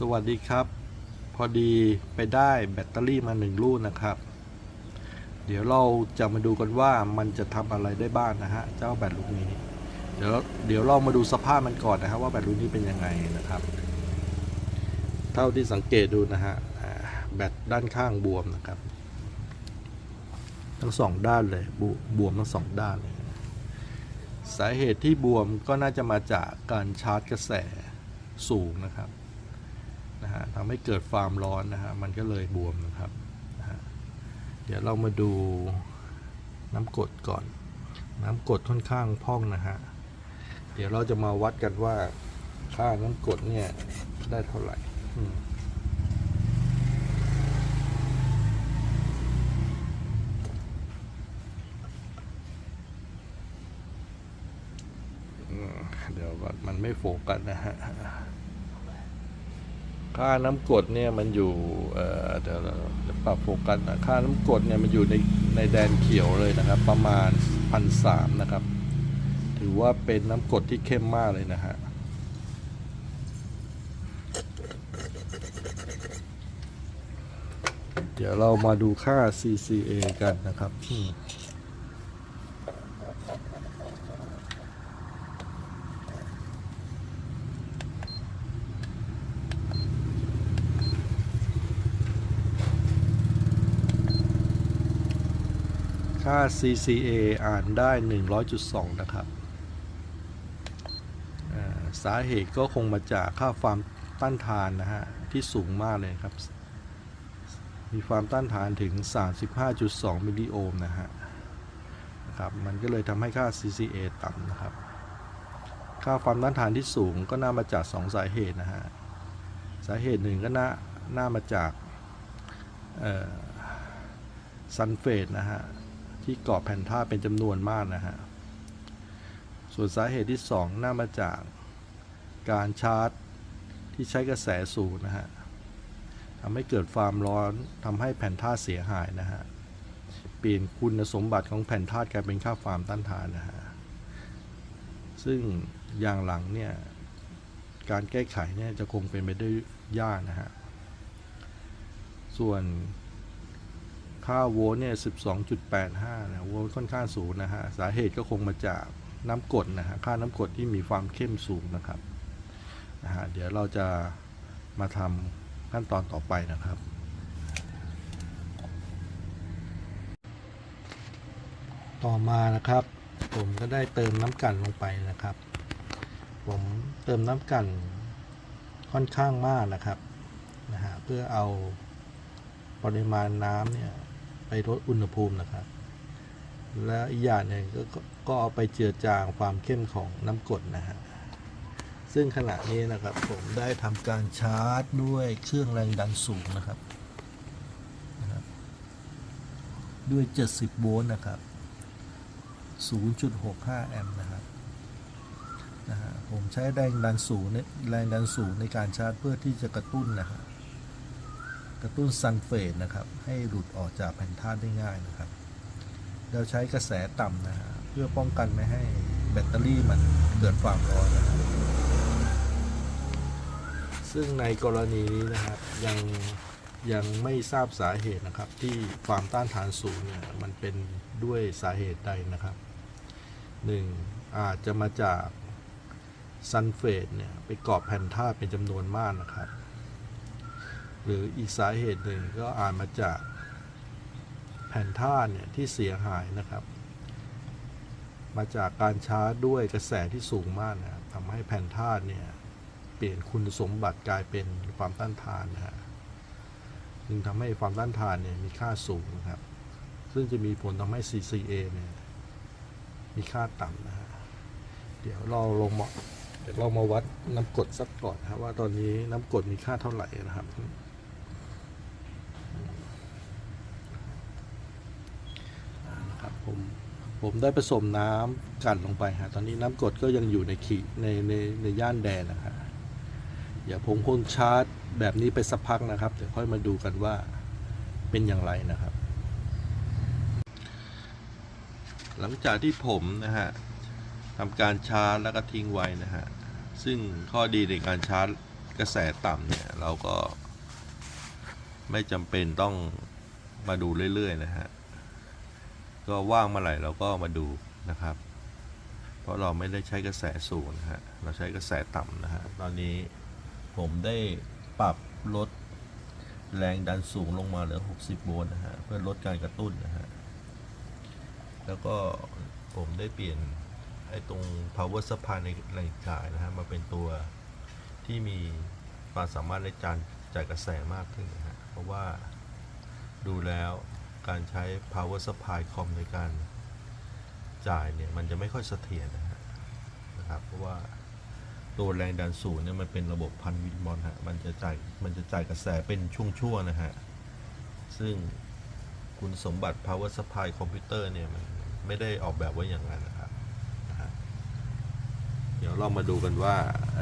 สวัสดีครับ พอดีไปได้แบตเตอรี่มาหนึ่งลูกนะครับ เดี๋ยวเราจะมาดูกันว่ามันจะทำอะไรได้บ้างนะฮะเจ้าแบตลูกนี้ เดี๋ยวเดี๋ยวเรามาดูสภาพมันก่อนนะครับว่าแบตลูกนี้เป็นยังไงนะครับ เท่าที่สังเกตดูนะฮะแบตด้านข้างบวมนะครับ ทั้งสองด้านเลยบบวมทั้งสองด้านเลยสาเหตุที่บวมก็น่าจะมาจากการชาร์จกระแสสูงนะครับ นะฮะทำให้เกิดความร้อนนะฮะมันก็เลยบวมนะครับนะฮะเดี๋ยวเรามาดูน้ำกรดก่อน น้ำกรดค่อนข้างพองนะฮะเดี๋ยวเราจะมาวัดกันว่าค่าน้ำกรดเนี่ยได้เท่าไหร่เดี๋ยวก่อนมันไม่โฟกัสนะฮะ ค่าน้ำกรดเนี่ยมันอยู่เเดี๋ยวเราจะปรับโฟกัสนะค่าน้ำกรดเนี่ยมันอยู่ในในแดนเขียวเลยนะครับ ประมาณพันสามนะครับ ถือว่าเป็นน้ำกรดที่เข้มมากเลยนะฮะเดี๋ยวเรามาดูค่า CCA กันนะครับ ค่า CCA อ่านได้ 100.2 นะครับสาเหตุก็คงมาจากค่าความต้านทานนะฮะ ที่สูงมากเลยครับ มีความต้านทานถึง 35.2 มิลลิโอห์มนะฮะนะครับ มันก็เลยทำให้ค่า CCA ต่ำนะครับ ค่าความต้านทานที่สูงก็น่ามาจาก 2 สาเหตุนะฮะ สาเหตุหนึ่งก็น่าน่ามาจากซันเฟตนะฮะ ที่เกาะแผ่นธาเป็นจำนวนมากนะฮะ ส่วนสาเหตุที่ 2 น่ามาจากการชาร์จที่ใช้กระแสสูงนะฮะทำให้เกิดความร้อนทำให้แผ่นธาตุเสียหายนะฮะ เปลี่ยนคุณสมบัติของแผ่นธาตุกลายเป็นค่าความต้านทานนะฮะ ซึ่งอย่างหลังเนี่ย การแก้ไขเนี่ยจะคงเป็นไปได้ยากนะฮะ ส่วน ค่าโวลต์เนี่ย 12.85 นะ โวลต์ค่อนข้างสูงนะฮะ สาเหตุก็คงมาจากน้ำกรดนะฮะ ค่าน้ำกรดที่มีความเข้มสูงนะครับนะฮะเดี๋ยวเราจะมาทำขั้นตอนต่อไปนะครับต่อมานะครับ ผมก็ได้เติมน้ำกันลงไปนะครับ ผมเติมน้ำกันค่อนข้างมากนะครับนะฮะเพื่อเอาปริมาณน้ำเนี่ย ลดอุณหภูมินะครับ และอีกอย่างหนึ่งก็ก็เอาไปเจือจางความเข้มของน้ำกรดนะฮะซึ่งขณะนี้นะครับผมได้ทำการชาร์จด้วยเครื่องแรงดันสูงนะครับ ด้วย 70 โวลต์นะครับ 0.65 แอมป์นะครับนะฮะผมใช้แรงดันสูงในแรงดันสูงในการชาร์จเพื่อที่จะกระตุ้นนะฮะ กระตุ้นซัลเฟตนะครับให้หลุดออกจากแผ่นธาตุได้ง่ายนะครับ เราใช้กระแสต่ำนะฮะเพื่อป้องกันไม่ให้แบตเตอรี่มันเกิดความร้อนนะครับซึ่งในกรณีนี้นะครับยังยังไม่ทราบสาเหตุนะครับที่ความต้านทานสูงเนี่ยมันเป็นด้วยสาเหตุใดนะครับหนึ่งอาจจะมาจากซัลเฟตเนี่ยไปเกาะแผ่นธาตุเป็นจำนวนมากนะครับ หรืออีกสาเหตุหนึ่งก็อาจมาจากแผ่นธาตุเนี่ยที่เสียหายนะครับ มาจากการชาร์จด้วยกระแสที่สูงมากนะครับทำให้แผ่นธาตุเนี่ยเปลี่ยนคุณสมบัติกลายเป็นความต้านทานนะฮะจึงทำให้ความต้านทานเนี่ยมีค่าสูงนะครับ ซึ่งจะมีผลทำให้ CCA เนี่ยมีค่าต่ำนะฮะเดี๋ยวเราลงมาเดี๋ยวเรามาวัดน้ำกรดสักก่อนนะว่าตอนนี้น้ำกรดมีค่าเท่าไหร่นะครับ นะครับ ผมผมได้ผสมน้ำกันลงไปฮะตอนนี้น้ำกรดก็ยังอยู่ในขีในในในย่านแดนนะฮะเดี๋ยวผมคงชาร์จแบบนี้ไปสักพักนะครับเดี๋ยวค่อยมาดูกันว่าเป็นอย่างไรนะครับ หลังจากที่ผมนะฮะทำการชาร์จแล้วก็ทิ้งไว้นะฮะซึ่งข้อดีในการชาร์จกระแสต่ำเนี่ยเราก็ไม่จำเป็นต้องมาดูเรื่อยๆนะฮะ ก็ว่างเมื่อไหร่เราก็มาดูนะครับ เพราะเราไม่ได้ใช้กระแสสูงนะฮะเราใช้กระแสต่ำนะฮะตอนนี้ผมได้ปรับลดแรงดันสูงลงมาเหลือ 60 โวลต์นะฮะเพื่อลดการกระตุ้นนะฮะแล้วก็ผมได้เปลี่ยนไอ้ตรง power supply ในแรงจ่ายนะฮะมาเป็นตัวที่มีความสามารถในการจ่ายกระแสมากขึ้นนะฮะเพราะว่าดูแล้ว การใช้ power supply คอมในการจ่ายเนี่ย มันจะไม่ค่อยเสถียรนะฮะนะครับ เพราะว่าตัวแรงดันสูงเนี่ยมันเป็นระบบพันวินมอนฮะ มันจะจ่าย มันจะจ่ายกระแสเป็นช่วงๆนะฮะ ซึ่งคุณสมบัติ power supply คอมพิวเตอร์เนี่ย มันไม่ได้ออกแบบไว้อย่างนั้นนะครับ เดี๋ยวเรามาดูกันว่าเ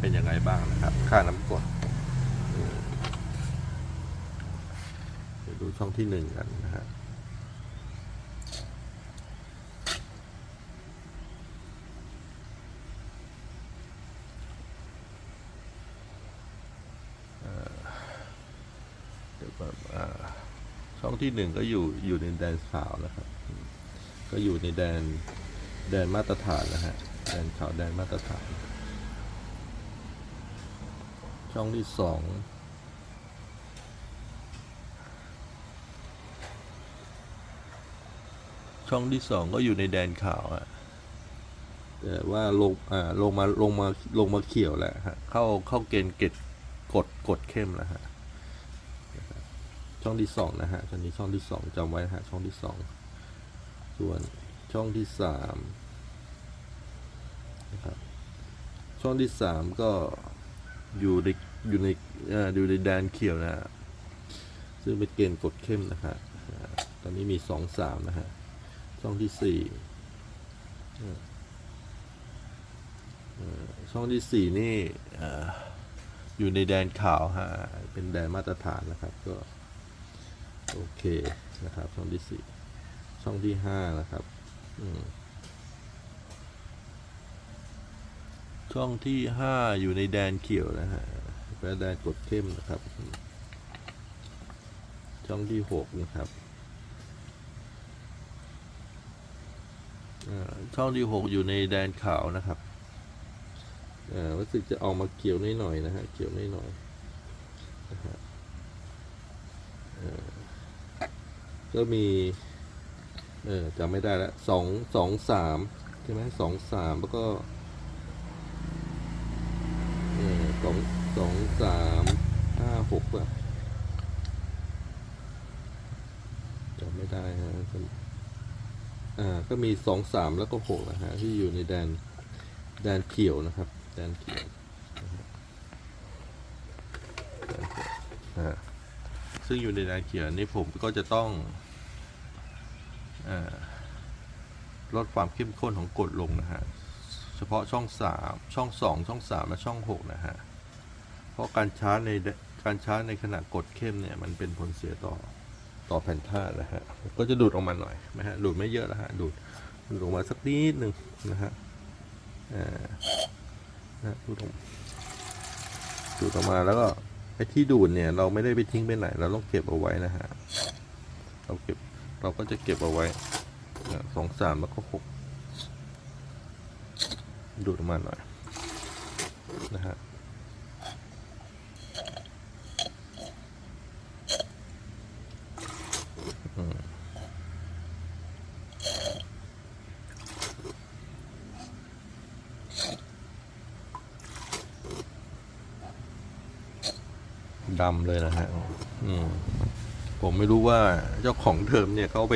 เป็นยังไงบ้างนะครับ ค่าน้ำกรดอืมเดูช่องที่หนึ่งกันนะฮะเอ่อเดี๋ยวก่อนอ่าช่องที่หนึ่งก็อยู่อยู่ในแดนขาวนะครับ ก็อยู่ในแดนแดนมาตรฐานนะฮะ แดนขาวแดนมาตรฐาน ช่องที่สอง ช่องที่สองก็อยู่ในแดนขาวอะแต่ว่าลงอ่าลงมาลงมาลงมาเขียวแล้วฮะเข้าเข้าเกณฑ์เกตกดกดเข้มแล้วฮะช่องที่สองนะฮะช่องนี้ช่องที่สองจำไว้ฮะช่องที่สองส่วนช่องที่สามนะครับช่องที่สามก็อยู่ในอยู่ในอ่ออยู่ในแดนเขียวนะฮะซึ่งเป็นเกณฑ์กดเข้มนะฮะตอนนี้มีสองสามนะฮะ ช่องที่สี่ช่องที่สี่นี่ออยู่ในแดนขาวฮะเป็นแดนมาตรฐานนะครับ ก็โอเคนะครับ ช่องที่สี่ช่องที่ห้านะครับช่องที่ห้าอยู่ในแดนเขียวนะฮะเป็นแดนกดเข้มนะครับ ช่องที่หกนะครับอ่า ช่องที่หกอยู่ในแดนขาวนะครับอ่ารู้สึกจะออกมาเขียวนิดหน่อยนะฮะเขียวนิดหน่อยนะฮะก็มีเออจำไม่ได้แล้วสองสองสามใช่ไหมสองสามแล้วก็เออสองสองสามห้าหกป่ะจำไม่ได้ฮะ อ่าก็มีสองสามแล้วก็หกนะฮะที่อยู่ในแดนแดนเขียวนะครับ แดนเขียวซึ่งอยู่ในแดนเขียวนี้ผมก็จะต้องออลดความเข้มข้นของกรดลงนะฮะ เฉพาะช่องสามช่องสองช่องสามและช่องหกนะฮะ เพราะการชาร์จในการชาร์จในขณะกดเข้มเนี่ยมันเป็นผลเสียต่อ ต่อแผ่นธาตุนะฮะก็จะดูดออกมาหน่อยนะฮะดูดไม่เยอะนะฮะดูดดูดออกมาสักนิดหนึ่งนะฮะอ่านะดูดออกดูดออกมาแล้วก็ไอ้ที่ดูดเนี่ยเราไม่ได้ไปทิ้งไปไหนเราต้องเก็บเอาไว้นะฮะเราเก็บเราก็จะเก็บเอาไว้สองสามแล้วก็หกดูดออกมาหน่อยนะฮะำเลยนะฮะผมไม่รู้ว่าเจ้าของเดิมเนี่ยเขาไป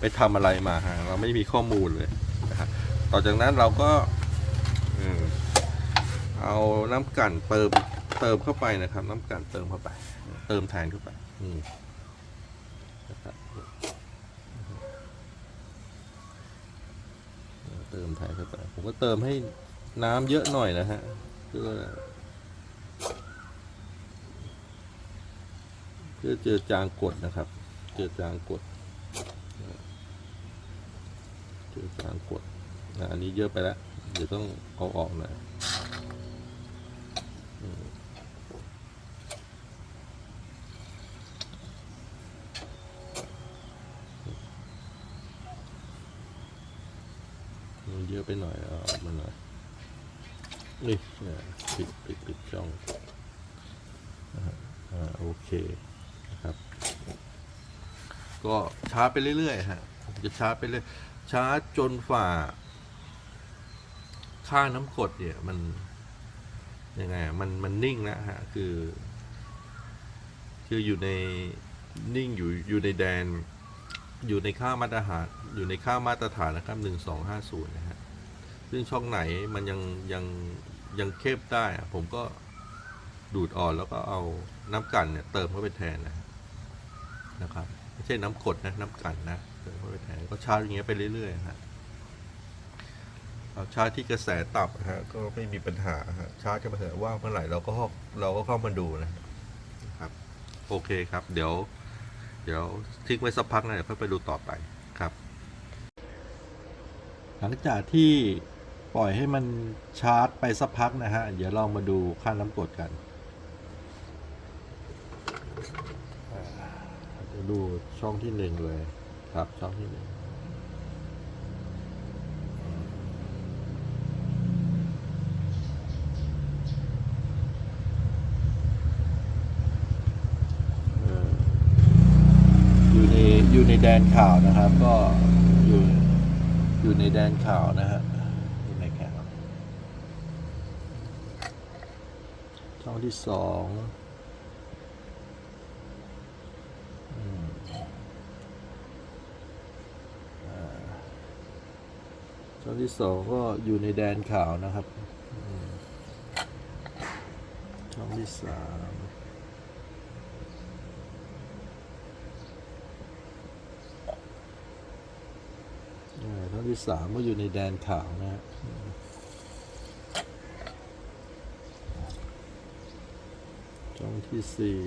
ไปทำอะไรมาฮะเราไม่มีข้อมูลเลยนะฮะต่อจากนั้นเราก็เอเอาน้ำกั่นเติมเติมเข้าไปนะครับ น้ำกั่นเติมเข้าไป เติมแทนเข้าไปอืมนะครับเติมแทนเข้าไป ผมก็เติมให้น้ำเยอะหน่อยนะฮะเพื่อ คืเจอจางกดนะครับ เจอจางกด เจอจางกดอันนี้เยอะไปแล้ว เดี๋ยวต้องเอาออกหน่อยเยอะไปหน่อยเอามันหน่อยนี่ปิดปิดปิดช่อง โอเค ก็ช้าไปเรื่อยๆฮะผมจะช้าไปเรื่อยช้าจนฝ่า ค่าน้ำกรดเนี่ย มันยังไงอะมันมันนิ่งแล้วฮะ คือ คืออยู่ในนิ่งอยู่อยู่ในแดน อยู่ในค่ามาตรฐาน อยู่ในค่ามาตรฐานนะครับหนึ่งสองห้าศูนย์นะฮะซึ่งช่องไหนมันยังยังยังเข้มได้ ผมก็ดูดอ่อนแล้วก็เอาน้ำกันเนี่ยเติมเข้าไปแทนนะนะครับ ใช่น้ำกรดนะ น้ำกลั่นนะเติมเข้าไปแทนก็ชาร์จอย่างเงี้ยไปเรื่อยๆฮะเอาชาร์จที่กระแสต่ำนะฮะก็ไม่มีปัญหาฮะชาร์จกระแสว่างเมื่อไหร่เราก็เข้าเราก็เข้ามาดูนะครับ โอเคครับ เดี๋ยว เดี๋ยวทิ้งไว้สักพักนะเดี๋ยวค่อยไปดูต่อไปครับ หลังจากที่ปล่อยให้มันชาร์จไปสักพักนะฮะ เดี๋ยวเรามาดูค่าน้ำกรดกันอ่าเดูช่องที่หนึ่งเลยครับ ช่องที่หนึ่งเอ่ออยู่ในอยู่ในแดนข่าวนะครับ ก็อยู่อยู่ในแดนข่าวนะฮะอยู่ในข่าวช่องที่สองอืมอ่า ช่องที่สองก็อยู่ในแดนขาวนะครับช่องที่สามอ่าท่อนที่สามก็อยู่ในแดนขาวนะฮะช่องที่สี่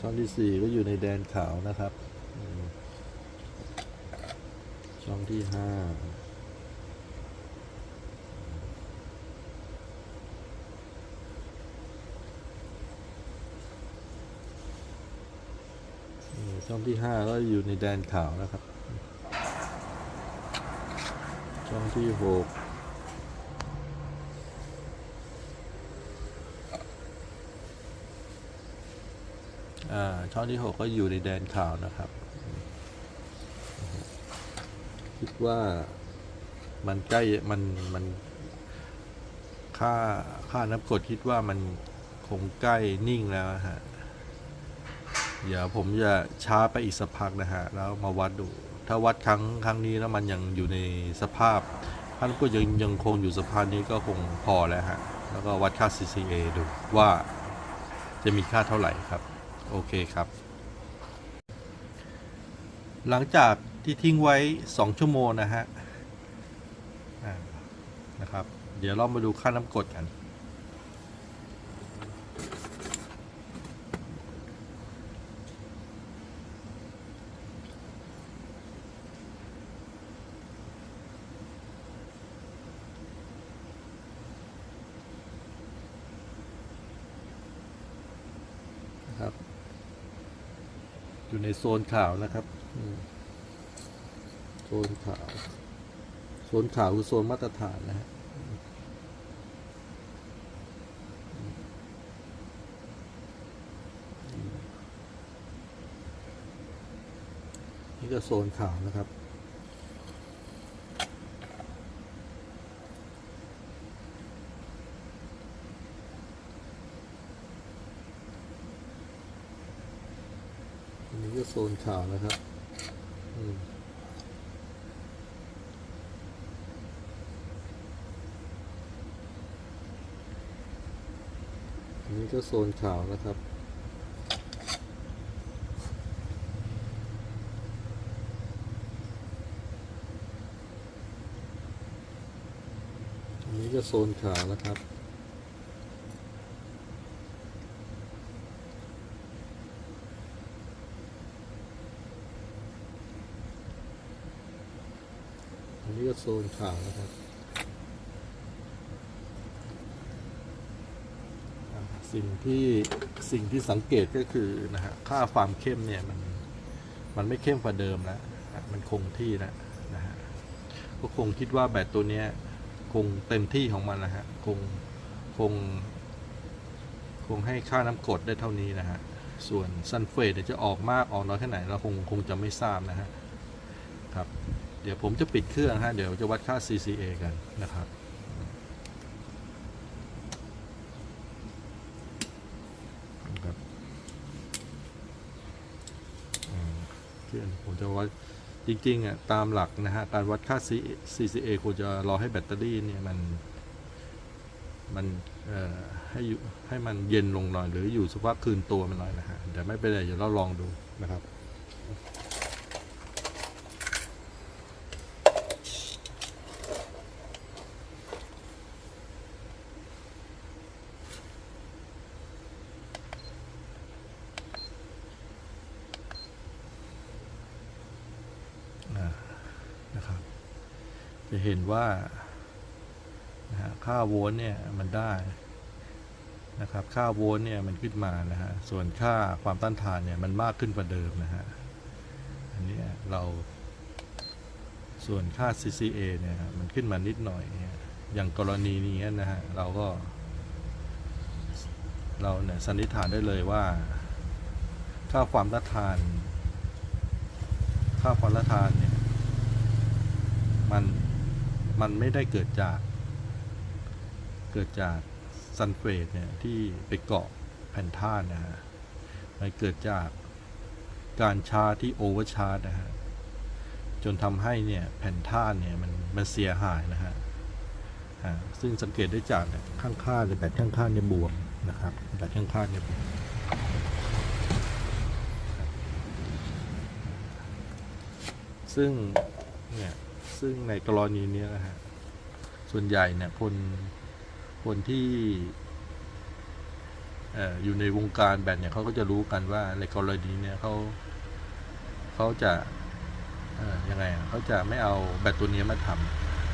ช่องที่สี่ก็อยู่ในแดนขาวนะครับอืมช่อง ที่ห้าช่องที่ห้าก็อยู่ในแดนขาวนะครับ ช่องที่หกอ่าช่องที่หกก็อยู่ในแดนขาวนะครับ คิดว่ามันใกล้มันมันค่าค่าน้ำกรดคิดว่ามันคงใกล้นิ่งแล้วฮะ เดี๋ยวผมจะช้าไปอีกสักพักนะฮะ แล้วมาวัดดู ถ้าวัดครั้งครั้งนี้แล้วมันยังอยู่ในสภาพถ้าน้ำกรดยังยังคงอยู่สภาพนี้ก็คงพอแล้วฮะ แล้วก็วัดค่า CCA ดูว่าจะมีค่าเท่าไหร่ครับ โอเคครับ หลังจาก ที่ทิ้งไว้ 2 ชั่วโมงนะฮะนะครับ เดี๋ยวเรามาดูค่าน้ำกรดกันนะครับ อยู่ในโซนขาวนะครับ โซนขาว โซนขาวคือโซนมาตรฐานนะฮะนี่ก็โซนขาวนะครับอันนี้ก็โซนขาวนะครับ อืมอั นนี้ก็โซนขาวนะครับ อันนี้ก็โซนขาวนะครับอันนี้ก็โซนขาวนะครับอ่า สิ่งที่สิ่งที่สังเกตก็คือนะฮะค่าความเข้มเนี่ยมันมันไม่เข้มกว่าเดิมแล้วมันคงที่แล้วนะฮะก็คงคิดว่าแบตตัวเนี้ยคงเต็มที่ของมันนะฮะคงคง คงให้ค่าน้ำกรดได้เท่านี้นะฮะส่วนซันเฟตจะออกมากออกน้อยแค่ไหนเราคงคงจะไม่ทราบนะฮะครับ เดี๋ยวผมจะปิดเครื่องฮะเดี๋ยวจะวัดค่า CCA กันนะครับอืมเครื่อง ผมจะวัดจริงๆอะตามหลักนะฮะการวัดค่า cca ควรจะรอให้แบตเตอรี่เนี่ยมันมันเอ่อให้อยู่ให้มันเย็นลงหน่อย หรืออยู่สภาพคืนตัวมันหน่อยนะฮะเดี๋ยวไม่เป็นไรเดี๋ยวเราลองดูนะครับ อ่านะครับ จะ เห็นว่าค่าโวลต์เนี่ยมันได้นะครับค่าโวลต์เนี่ยมันขึ้นมานะฮะส่วนค่าความต้านทานเนี่ยมันมากขึ้นกว่าเดิมนะฮะอันนี้เรา ส่วนค่า CCA เนี่ยมันขึ้นมานิดหน่อยเนี่ยอย่างกรณีนี้นะฮะเราก็ เราเนี่ยสันนิษฐานได้เลยว่า ค่าความต้านทาน ค่าความต้านทานเนี่ยมัน มันไม่ได้เกิดจากเกิดจากซันเฟตเนี่ยที่ไปเกาะแผ่นธาตุนะฮะมันเกิดจากการชาร์ที่โอเวอร์ชาร์นะฮะจนทำให้เนี่ยแผ่นธาตุเนี่ยมันมันเสียหายนะฮะซึ่งสังเกตได้จากเนี่ยข้างๆเนี่ยแบตข้างๆเนี่ยบวมนะครับแบตข้างๆเนี่ยบวมซึ่งเนี่ย ซึ่งในกรณีนี้นะฮะส่วนใหญ่เนี่ยคนคนที่อยู่ในวงการแบดเนี่ยเขาก็จะรู้กันว่าในกรณีเนี่ยเขาเขาจะยังไงเขาจะไม่เอาแบตตัวนี้มาท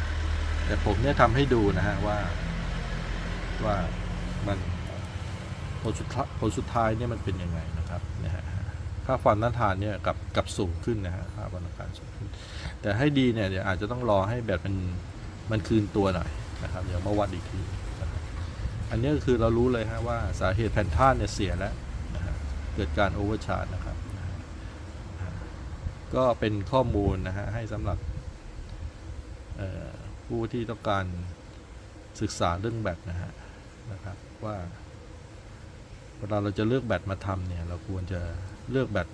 ำแต่ผมเนี่ยทำให้ดูนะฮะว่าว่ามันผลสุดท้ายผลสุดท้ายเนี่ยมันเป็นยังไงนะครับนะฮะ ค่าความต้านทานเนี่ยกับกับสูงขึ้นนะฮะค่าความต้านทานสูงขึ้น แต่ให้ดีเนี่ยเดี๋ยวอาจจะต้องรอให้แบตมันมันคืนตัวหน่อยนะครับเดี๋ยวมาวัดอีกทีอันนี้ก็คือเรารู้เลยฮะว่าสาเหตุแผ่นธาตุเนี่ยเสียแล้วนะฮะเกิดการโอเวอร์ชาร์จนะครับนะก็เป็นข้อมูลนะฮะให้สำหรับผู้ที่ต้องการศึกษาเรื่องแบตนะฮะนะครับว่าเวลาเราจะเลือกแบตมาทำเนี่ยเราควรจะ เลือกแบต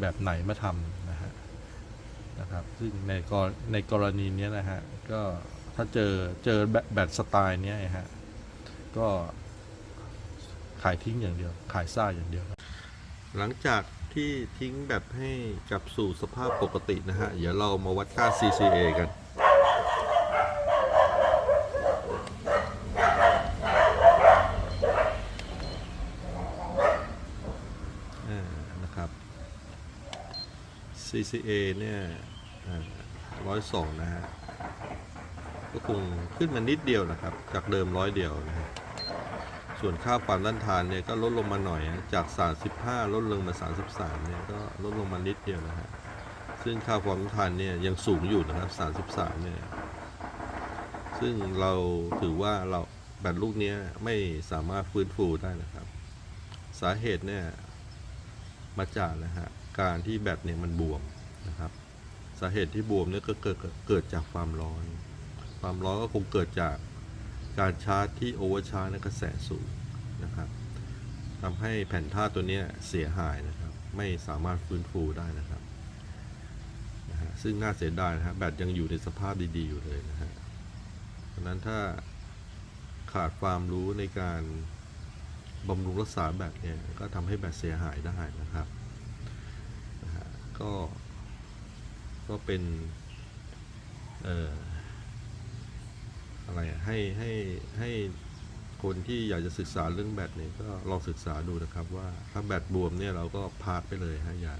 แบบไหนมาทำนะฮะนะครับซึ่งในกรในกรณีนี้นะฮะก็ถ้าเจอเจอแบตแบตสไตล์นี้ยฮะก็ขายทิ้งอย่างเดียว ขายซ่าอย่างเดียว หลังจากที่ทิ้งแบตให้กลับสู่สภาพปกตินะฮะ เดี๋ยวเรามาวัดค่า CCA กัน อ่านะครับ CCA เนี่ยร้อยสองนะฮะ ก็คงขึ้นมานิดเดียวนะครับ จากเดิมร้อยเดียวนะฮะส่วนค่าความต้านทานเนี่ยก็ลดลงมาหน่อย จาก 35 ลดลงมา 33 เนี่ยก็ลดลงมานิดเดียวนะฮะ ซึ่งค่าความต้านทานเนี่ยยังสูงอยู่นะครับ 33 เนี่ย ซึ่งเราถือว่าเราแบตลูกนี้ไม่สามารถฟื้นฟูได้นะครับ สาเหตุเนี่ยมาจากนะฮะ การที่แบตเนี่ยมันบวมนะครับ สาเหตุที่บวมเนี่ยก็เกิดเกิดจากความร้อน ความร้อนก็คงเกิดจากการชาร์จที่โอเวอร์ชาร์จในกระแสสูงนะครับทำให้แผ่นธาตุตัวนี้เสียหายนะครับ ไม่สามารถฟื้นฟูได้นะครับนะฮะซึ่งน่าเสียดายนะฮะแบตยังอยู่ในสภาพดีๆอยู่เลยนะฮะเพราะนั้นถ้าขาดความรู้ในการบำรุงรักษาแบตเนี่ยก็ทำให้แบตเสียหายได้นะครับ ก็ ก็เป็นเอ่ออะไรให้ให้ให้คนที่อยากจะศึกษาเรื่องแบตเนี่ยก็ลองศึกษาดูนะครับว่าถ้าแบตบวมเนี่ยเราก็พาดไปเลยฮะอย่า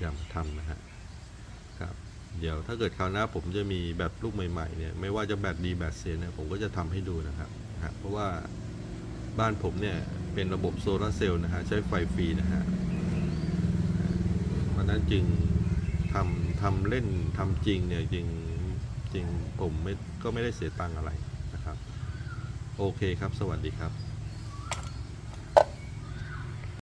อย่ามาทำนะฮะครับเดี๋ยวถ้าเกิดคราวหน้าผมจะมีแบตลูกใหม่ๆเนี่ยไม่ว่าจะแบตดีแบตเสียเนี่ยผมก็จะทำให้ดูนะครับฮะเพราะว่าบ้านผมเนี่ยเป็นระบบโซลาร์เซลล์นะฮะใช้ไฟฟรีนะฮะ นั้นจริงทำทำเล่นทำจริงเนี่ยจริงจริงผมไม่ก็ไม่ได้เสียตังค์อะไรนะครับ โอเคครับ สวัสดีครับ